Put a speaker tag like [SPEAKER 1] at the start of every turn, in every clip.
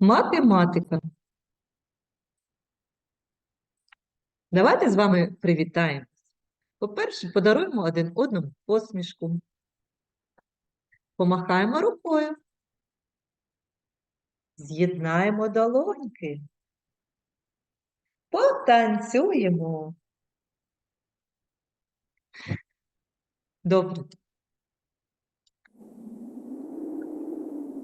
[SPEAKER 1] Математика. Давайте з вами привітаємось. По-перше, подаруємо один одному посмішку. Помахаємо рукою. З'єднаємо долоньки. Потанцюємо. Добре.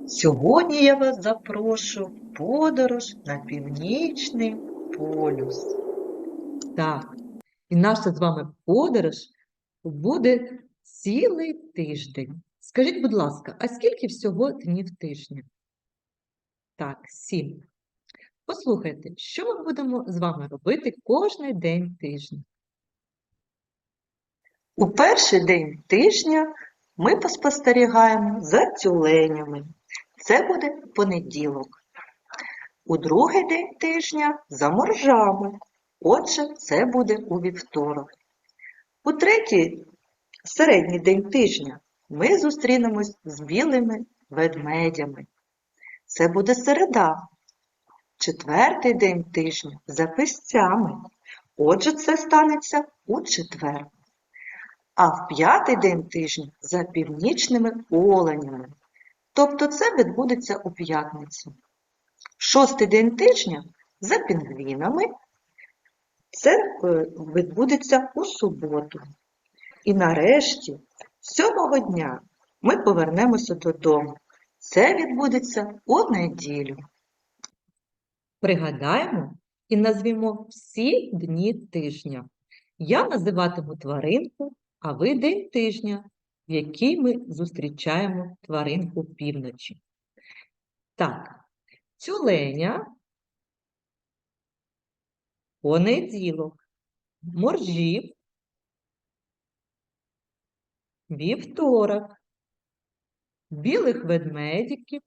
[SPEAKER 1] Сьогодні я вас запрошу в подорож на північний полюс. Так, і наша з вами подорож буде цілий тиждень. Скажіть, будь ласка, а скільки всього днів тижня? Так, сім. Послухайте, що ми будемо з вами робити кожний день тижня?
[SPEAKER 2] У перший день тижня ми поспостерігаємо за тюленями. Це буде понеділок. У другий день тижня за моржами. Отже, це буде у вівторок. У третій середній день тижня ми зустрінемось з білими ведмедями. Це буде середа. Четвертий день тижня за песцями. Отже, це станеться у четвер а в п'ятий день тижня за північними оленями. Тобто це відбудеться у п'ятницю. Шостий день тижня за пінгвінами. Це е, відбудеться у суботу. І нарешті, сьомого дня, ми повернемося додому. Це відбудеться у неділю.
[SPEAKER 1] Пригадаємо і назвімо всі дні тижня. Я називатиму тваринку, а ви день тижня, в який ми зустрічаємо тваринку півночі. Так, тюленя, понеділок, моржів, вівторок, білих ведмедиків,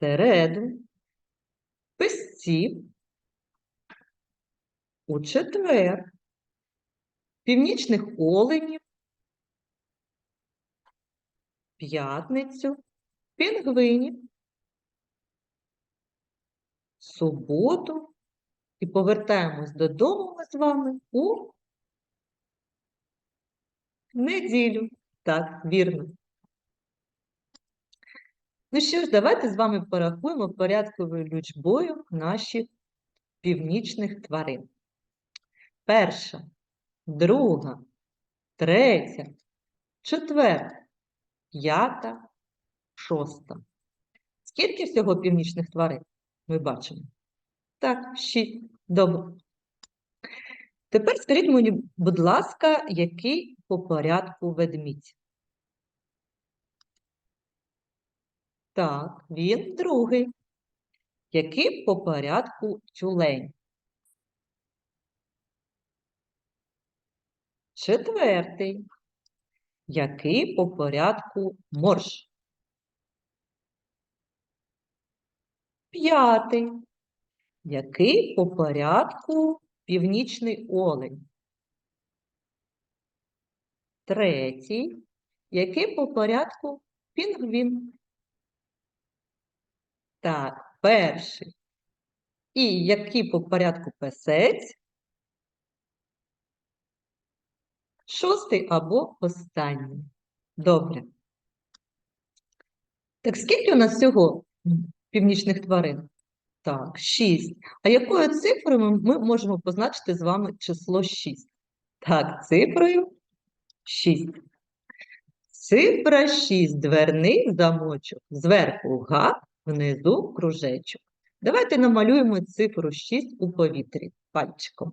[SPEAKER 1] середу, песців, у четвер, північних оленів, п'ятницю, пінгвинів, суботу і повертаємось додому ми з вами у неділю. Так, вірно. Ну що ж, давайте з вами порахуємо порядковою лічбою наших північних тварин. Перша, друга, третя, четверта, п'ята, шоста. Скільки всього північних тварин ми бачимо? Так, шість. Добре. Тепер скажіть мені, будь ласка, який по порядку ведмідь? Так, він другий. Який по порядку тюлень? Четвертий. Який по порядку морж? П'ятий. Який по порядку північний олень? Третій. Який по порядку пінгвін? Так, перший. І який по порядку песець? Шостий або останній. Добре. Так скільки у нас всього північних тварин? Так, шість. А якою цифрою ми можемо позначити з вами число 6? Так, цифрою 6. Цифра 6. Дверний замочок. Зверху га, внизу кружечок. Давайте намалюємо цифру 6 у повітрі пальчиком.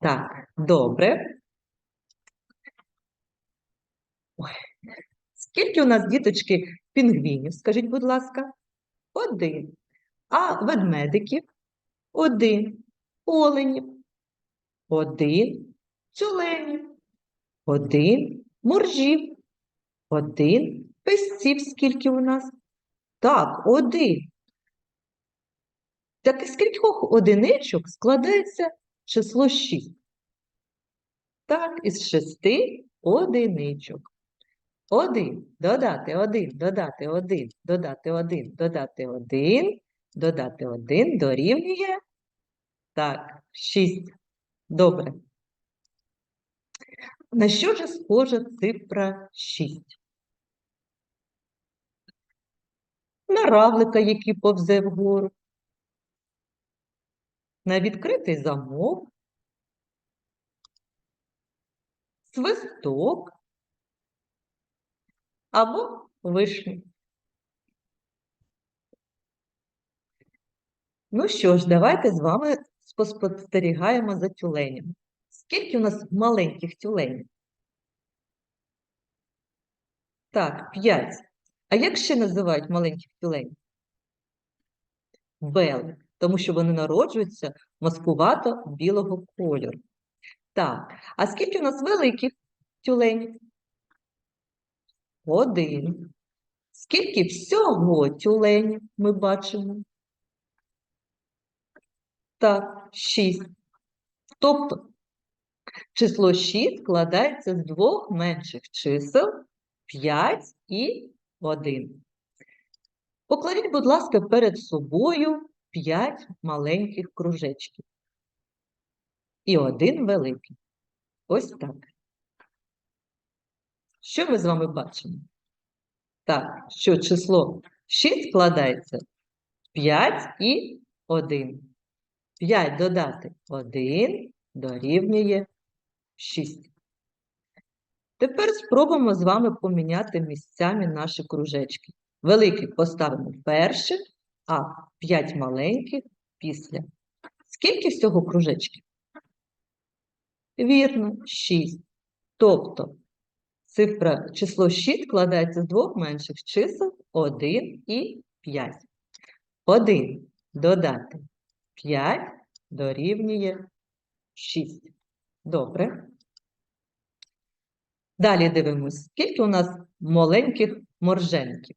[SPEAKER 1] Так, добре. Скільки у нас, діточки, пінгвінів, скажіть, будь ласка? Один. А ведмедиків? Один. Оленів? Один. Тюленів? Один. Моржів? Один. Песців скільки у нас? Так, один. Так скількох одиничок складається число 6? Так, із шести одиничок. Один, додати один, додати один, додати один, додати один, додати один дорівнює. Так, шість. Добре. На що ж схожа цифра 6? На равлика, який повзе вгору. На відкритий замок. Свисток або вишню. Ну що ж, давайте з вами спостерігаємо за тюленями. Скільки у нас маленьких тюленів? Так, п'ять. А як ще називають маленьких тюленів? Белик, тому що вони народжуються маскувато білого кольору. Так, а скільки у нас великих тюленів? Один. Скільки всього тюленів ми бачимо? Так, шість. Тобто число 6 складається з двох менших чисел 5 і 1. Покладіть, будь ласка, перед собою 5 маленьких кружечків. І один великий. Ось так. Що ми з вами бачимо? Так, що число 6 складається 5 і 1. 5 додати 1 дорівнює 6. Тепер спробуємо з вами поміняти місцями наші кружечки. Великий поставимо першим, а 5 маленьких після. Скільки всього кружечків? Вірно, 6. Тобто цифра число 6 складається з двох менших чисел 1 і 5. 1 додати 5 дорівнює 6. Добре. Далі дивимось, скільки у нас маленьких морженків?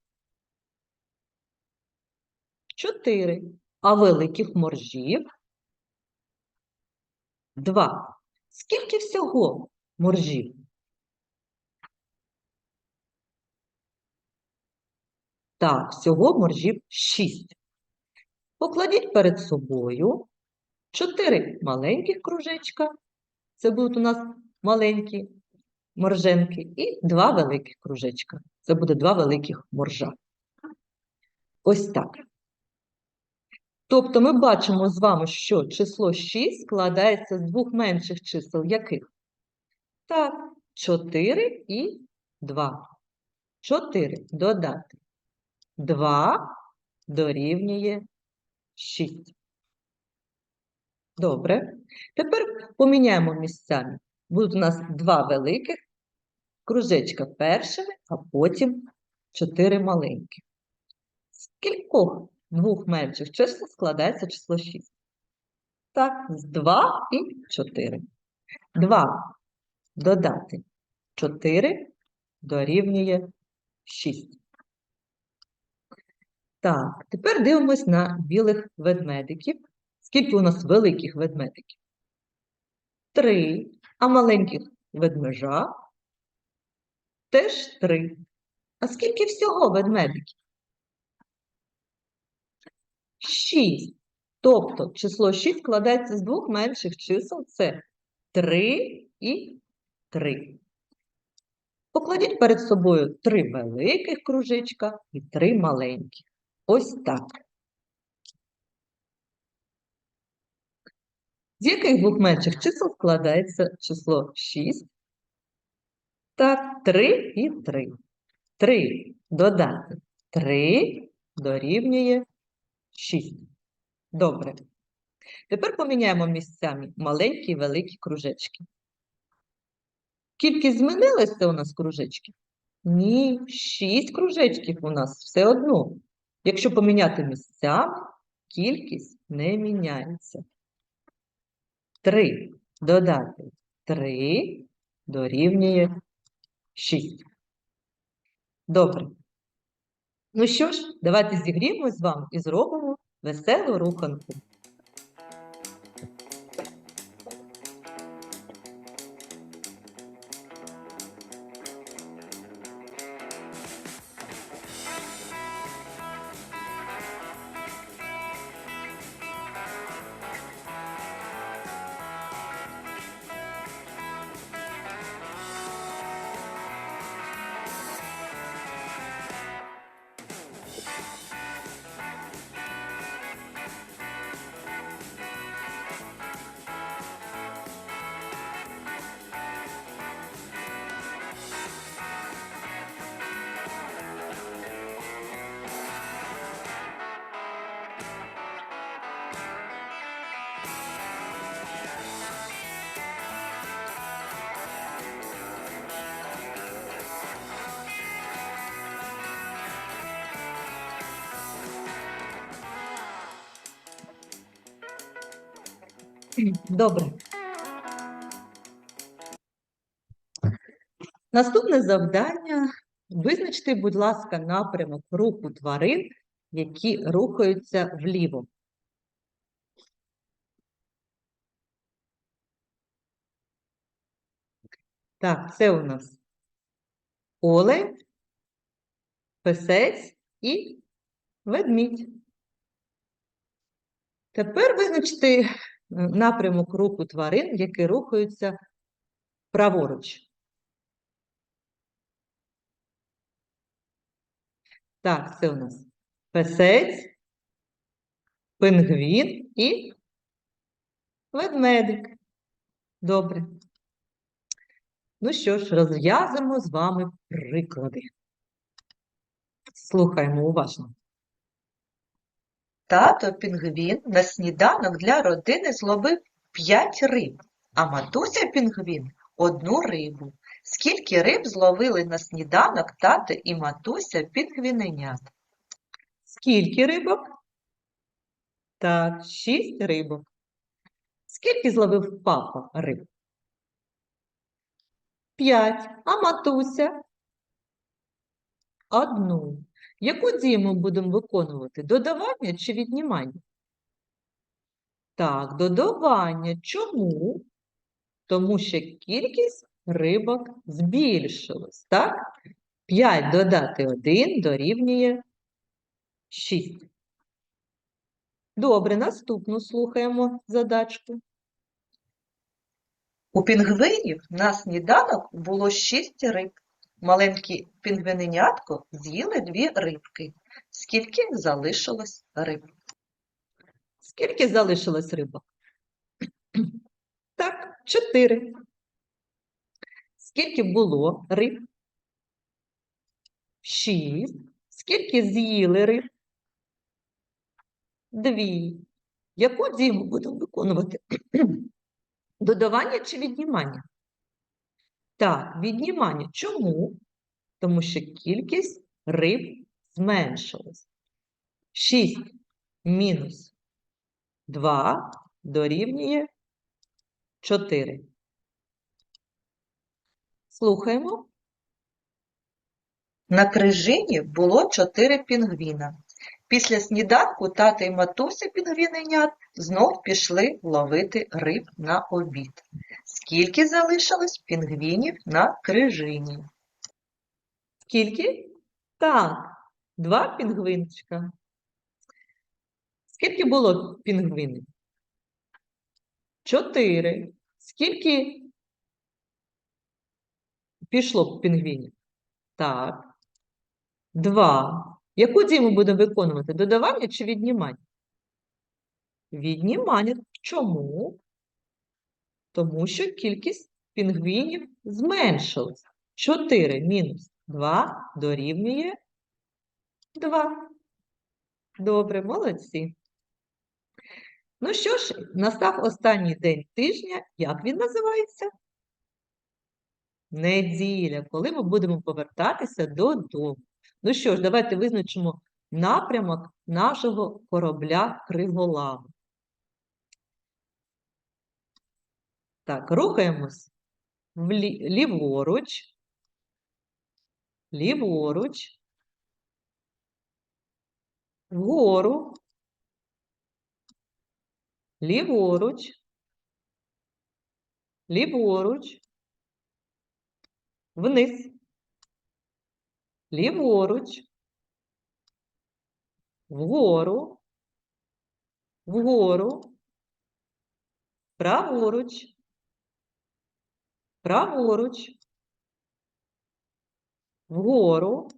[SPEAKER 1] 4. А великих моржів? 2. Скільки всього моржів? Так, всього моржів 6. Покладіть перед собою 4 маленьких кружечка. Це будуть у нас маленькі морженки, і 2 великих кружечка. Це буде 2 великих моржа. Ось так. Тобто ми бачимо з вами, що число 6 складається з двох менших чисел. Яких? Так, 4 і 2. 4 додати. 2 дорівнює 6. Добре. Тепер поміняємо місцями. Будуть у нас два великих кружечка першими, а потім 4 маленьких. З кількох двох менших чисел складається число 6? Так, з 2 і 4. 2 додати 4 дорівнює 6. Так, тепер дивимось на білих ведмедиків. Скільки у нас великих ведмедиків? Три. А маленьких ведмежа? Теж три. А скільки всього ведмедиків? Шість. Тобто число 6 складається з двох менших чисел. Це 3 і 3. Покладіть перед собою три великих кружечка і три маленьких. Ось так. З яких двох менших чисел складається число 6? Так, 3 і 3. 3 додати 3 дорівнює 6. Добре. Тепер поміняємо місцями маленькі і великі кружечки. Кількість змінилася у нас кружечків? Ні, 6 кружечків у нас все одно. Якщо поміняти місцями, кількість не міняється. 3 додати 3 дорівнює 6. Добре. Ну що ж, давайте зігріємо з вами і зробимо веселу руханку. Добре. Наступне завдання. Визначте, будь ласка, напрямок руху тварин, які рухаються вліво. Так, це у нас олень, песець і ведмідь. Тепер визначте напрямок руху тварин, які рухаються праворуч. Так, це у нас песець, пингвін і ведмедик. Добре. Ну що ж, розв'язуємо з вами приклади. Слухаємо уважно.
[SPEAKER 2] Тато пінгвін на сніданок для родини зловив п'ять риб, а матуся пінгвін одну рибу. Скільки риб зловили на сніданок тато і матуся пінгвіненят?
[SPEAKER 1] Скільки рибок? Так, шість рибок. Скільки зловив папа риб? П'ять. А матуся? Одну. Яку дію ми будемо виконувати? Додавання чи віднімання? Так, додавання. Чому? Тому що кількість рибок збільшилась, так? 5 додати 1 дорівнює 6. Добре, наступну слухаємо задачку.
[SPEAKER 2] У пінгвинів на сніданок було шість риб. Маленькі пінгвиненятко з'їли дві рибки. Скільки залишилось риб?
[SPEAKER 1] Скільки залишилось рибок? Так, 4. Скільки було риб? 6. Скільки з'їли риб? Дві. Яку дію будемо виконувати? Додавання чи віднімання? Так, віднімання. Чому? Тому що кількість риб зменшилась. 6 мінус 2 дорівнює 4. Слухаємо.
[SPEAKER 2] На крижині було чотири пінгвіна. Після сніданку тата і матуся пінгвіненят знов пішли ловити риб на обід. Скільки залишилось пінгвінів на крижині?
[SPEAKER 1] Скільки? Так, два пінгвинчика. Скільки було пінгвинів? Чотири. Скільки пішло пінгвінів? Так. Два. Яку дію будемо виконувати? Додавання чи віднімання? Віднімання. Чому? Тому що кількість пінгвінів зменшилась. 4 мінус 2 дорівнює 2. Добре, молодці. Ну що ж, настав останній день тижня. Як він називається? Неділя, коли ми будемо повертатися додому. Ну що ж, давайте визначимо напрямок нашого корабля Криголам. Так, рухаємось влі- ліворуч, ліворуч, вгору, ліворуч, ліворуч, вниз, ліворуч, вгору, вгору, праворуч, праворуч, вгору,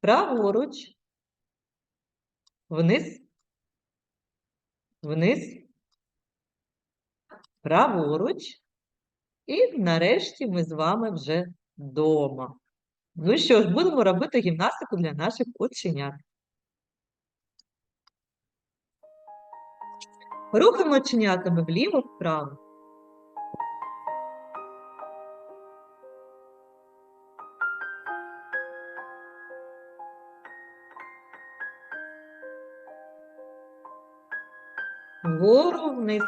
[SPEAKER 1] праворуч, вниз, вниз, праворуч, і нарешті ми з вами вже вдома. Ну що ж, будемо робити гімнастику для наших оченят. Рухаємо оченятами вліво-вправо. Вгору вниз.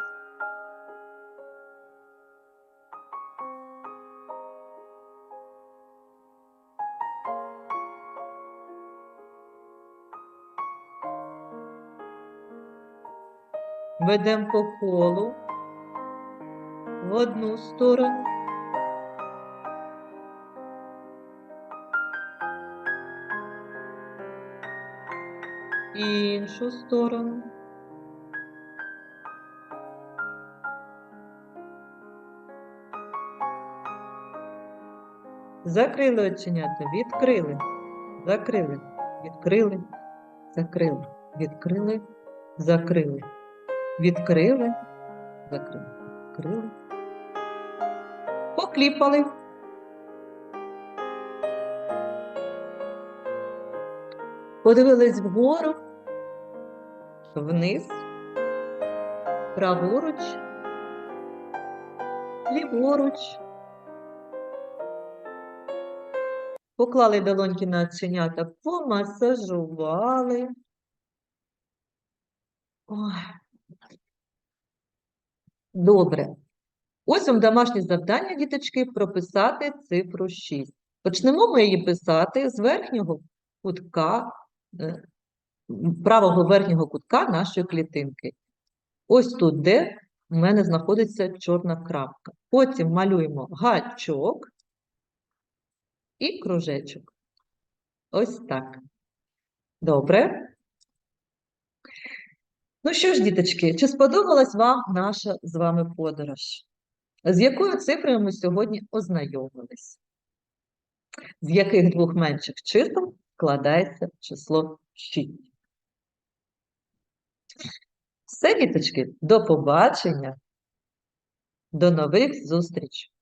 [SPEAKER 1] Ведемо по колу в одну сторону. Іншу сторону. Закрили оченята, відкрили, закрили, відкрили, закрили, відкрили, закрили, відкрили, закрили, відкрили. Покліпали. Подивились вгору, вниз, праворуч, ліворуч. Поклали долоньки на оченята, помасажували. Ой. Добре. Ось вам домашнє завдання, діточки, прописати цифру 6. Почнемо ми її писати з верхнього кутка, е, правого верхнього кутка нашої клітинки. Ось тут, де в мене знаходиться чорна крапка. Потім малюємо гачок і кружечок. Ось так. Добре. Ну що ж, діточки, чи сподобалась вам наша з вами подорож? З якою цифрою ми сьогодні ознайомились? З яких двох менших чисел складається число 6? Все, діточки, до побачення, до нових зустрічей!